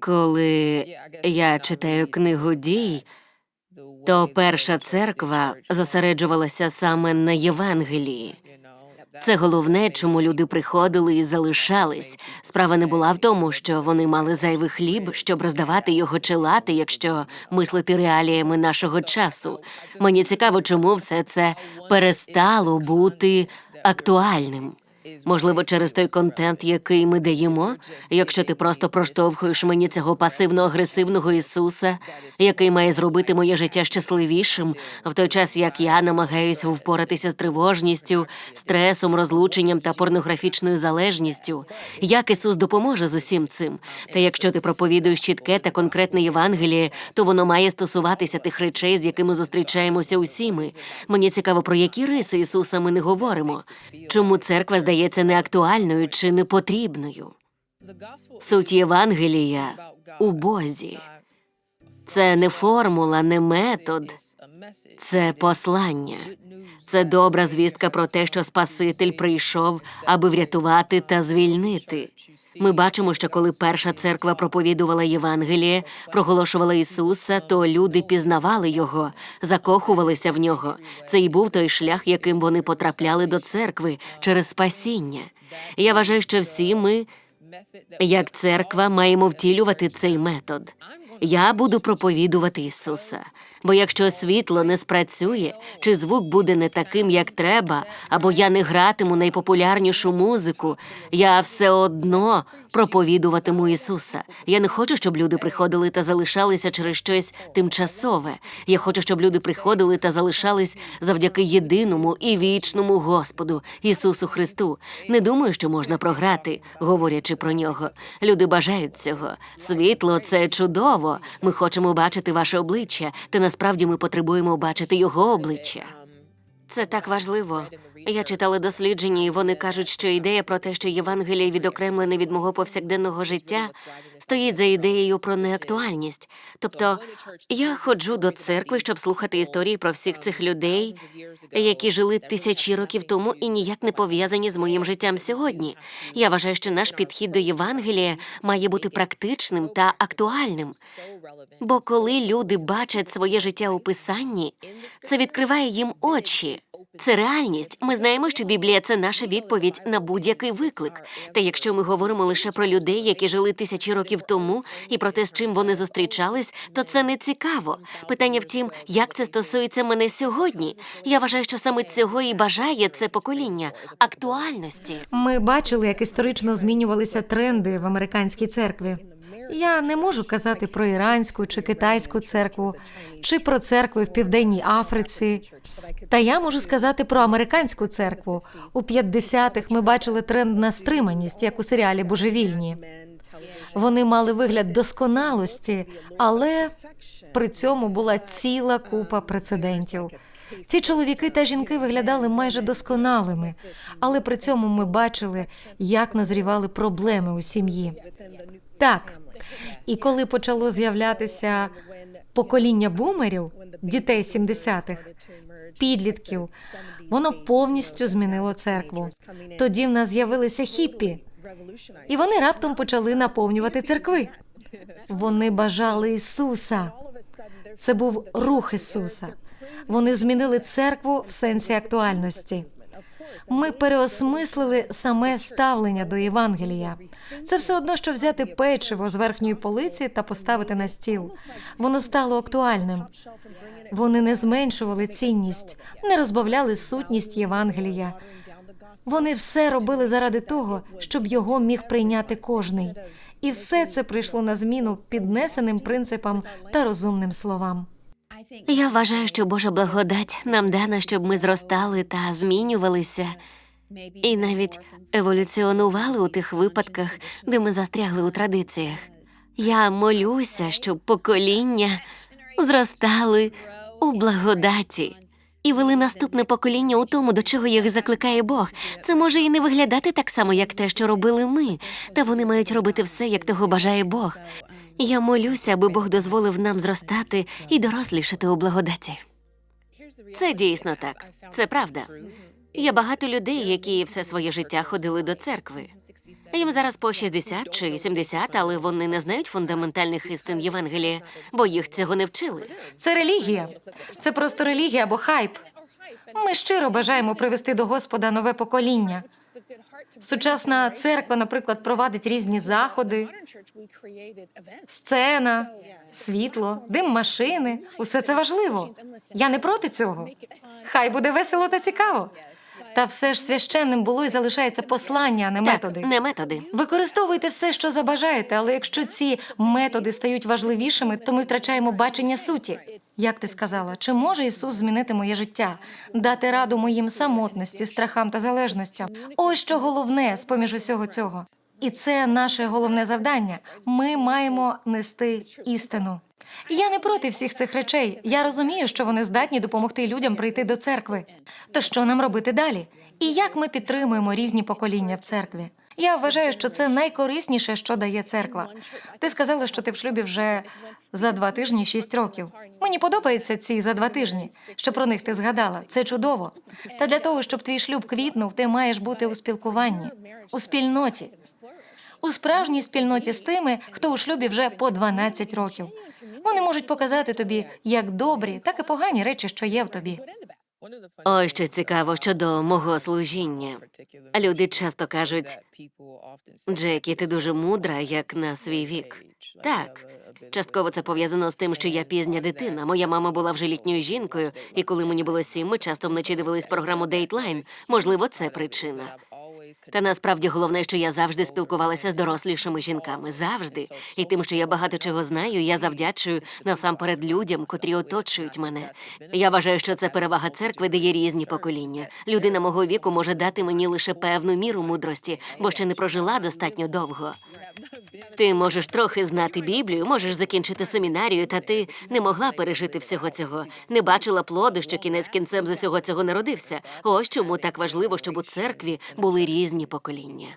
Коли я читаю книгу дій, то перша церква зосереджувалася саме на Євангелії. Це головне, чому люди приходили і залишались. Справа не була в тому, що вони мали зайвий хліб, щоб роздавати його чи лати, якщо мислити реаліями нашого часу. Мені цікаво, чому все це перестало бути актуальним. Можливо, через той контент, який ми даємо, якщо ти просто проштовхуєш мені цього пасивно-агресивного Ісуса, який має зробити моє життя щасливішим, в той час як я намагаюся впоратися з тривожністю, стресом, розлученням та порнографічною залежністю, як Ісус допоможе з усім цим? Та якщо ти проповідуєш чітке та конкретне Євангеліє, то воно має стосуватися тих речей, з якими зустрічаємося усі ми. Мені цікаво, про які риси Ісуса ми не говоримо. Чому церква здається неактуальною чи непотрібною? Суть Євангелія у Бозі. Це не формула, не метод, це послання. Це добра звістка про те, що Спаситель прийшов, аби врятувати та звільнити. Ми бачимо, що коли перша церква проповідувала Євангеліє, проголошувала Ісуса, то люди пізнавали його, закохувалися в нього. Це і був той шлях, яким вони потрапляли до церкви через спасіння. Я вважаю, що всі ми, як церква, маємо втілювати цей метод. Я буду проповідувати Ісуса. Бо якщо світло не спрацює, чи звук буде не таким, як треба, або я не гратиму найпопулярнішу музику, я все одно проповідуватиму Ісуса. Я не хочу, щоб люди приходили та залишалися через щось тимчасове. Я хочу, щоб люди приходили та залишались завдяки єдиному і вічному Господу Ісусу Христу. Не думаю, що можна програти, говорячи про нього. Люди бажають цього. Світло це чудово. Ми хочемо бачити ваше обличчя, та насправді ми потребуємо бачити його обличчя. Це так важливо. Я читала дослідження, і вони кажуть, що ідея про те, що Євангеліє відокремлене від мого повсякденного життя, стоїть за ідеєю про неактуальність. Тобто я ходжу до церкви, щоб слухати історії про всіх цих людей, які жили тисячі років тому і ніяк не пов'язані з моїм життям сьогодні. Я вважаю, що наш підхід до Євангелія має бути практичним та актуальним. Бо коли люди бачать своє життя у писанні, це відкриває їм очі. Це реальність. Ми знаємо, що Біблія це наша відповідь на будь-який виклик. Та якщо ми говоримо лише про людей, які жили тисячі років тому, і про те, з чим вони зустрічались, то це не цікаво. Питання в тім, як це стосується мене сьогодні. Я вважаю, що саме цього і бажає це покоління актуальності. Ми бачили, як історично змінювалися тренди в американській церкві. Я не можу казати про іранську чи китайську церкву, чи про церкви в Південній Африці. Та я можу сказати про американську церкву. У 50-х ми бачили тренд на стриманість, як у серіалі Божевільні. Вони мали вигляд досконалості, але при цьому була ціла купа прецедентів. Ці чоловіки та жінки виглядали майже досконалими, але при цьому ми бачили, як назрівали проблеми у сім'ї. Так, і коли почало з'являтися покоління бумерів, дітей 70-х, підлітків, воно повністю змінило церкву. Тоді в нас з'явилися хіппі, і вони раптом почали наповнювати церкви. Вони бажали Ісуса. Це був рух Ісуса. Вони змінили церкву в сенсі актуальності. Ми переосмислили саме ставлення до Євангелія. Це все одно, що взяти печиво з верхньої полиці та поставити на стіл. Воно стало актуальним. Вони не зменшували цінність, не розбавляли сутність Євангелія. Вони все робили заради того, щоб його міг прийняти кожний. І все це прийшло на зміну піднесеним принципам та розумним словам. Я вважаю, що Божа благодать нам дана, щоб ми зростали та змінювалися, і навіть еволюціонували у тих випадках, де ми застрягли у традиціях. Я молюся, щоб покоління зростали у благодаті і вели наступне покоління у тому, до чого їх закликає Бог. Це може і не виглядати так само, як те, що робили ми, та вони мають робити все, як того бажає Бог. Я молюся, аби Бог дозволив нам зростати і дорослішати у благодаті. Це дійсно так. Це правда. Є багато людей, які все своє життя ходили до церкви. Їм зараз по 60 чи 70, але вони не знають фундаментальних істин Євангелія, бо їх цього не вчили. Це релігія. Це просто релігія або хайп. Ми щиро бажаємо привести до Господа нове покоління. Сучасна церква, наприклад, провадить різні заходи, сцена, світло, дим машини. Усе це важливо. Я не проти цього. Хай буде весело та цікаво. Та все ж священним було і залишається послання, а не методи. Так, не методи. Використовуйте все, що забажаєте, але якщо ці методи стають важливішими, то ми втрачаємо бачення суті. Як ти сказала, чи може Ісус змінити моє життя, дати раду моїм самотності, страхам та залежностям? Ось що головне з поміж усього цього. І це наше головне завдання. Ми маємо нести істину. Я не проти всіх цих речей. Я розумію, що вони здатні допомогти людям прийти до церкви. То що нам робити далі? І як ми підтримуємо різні покоління в церкві? Я вважаю, що це найкорисніше, що дає церква. Ти сказала, що ти в шлюбі вже за два тижні шість років. Мені подобаються ці за два тижні. Що про них ти згадала? Це чудово. Та для того, щоб твій шлюб квітнув, ти маєш бути у спілкуванні, у спільноті, у справжній спільноті з тими, хто у шлюбі вже по 12 років. Вони можуть показати тобі як добрі, так і погані речі, що є в тобі. Ось що цікаво щодо мого служіння. Люди часто кажуть, Джекі, ти дуже мудра, як на свій вік. Так, частково це пов'язано з тим, що я пізня дитина. Моя мама була вже літньою жінкою, і коли мені було сім, ми часто вночі дивились програму Dateline. Можливо, це причина. Та насправді головне, що я завжди спілкувалася з дорослішими жінками. Завжди. І тим, що я багато чого знаю, я завдячую насамперед людям, котрі оточують мене. Я вважаю, що це перевага церкви, де є різні покоління. Людина мого віку може дати мені лише певну міру мудрості, бо ще не прожила достатньо довго. Ти можеш трохи знати Біблію, можеш закінчити семінарію, та ти не могла пережити всього цього, не бачила плоду, що кінець кінцем з усього цього народився. Ось чому так важливо, щоб у церкві були різні покоління.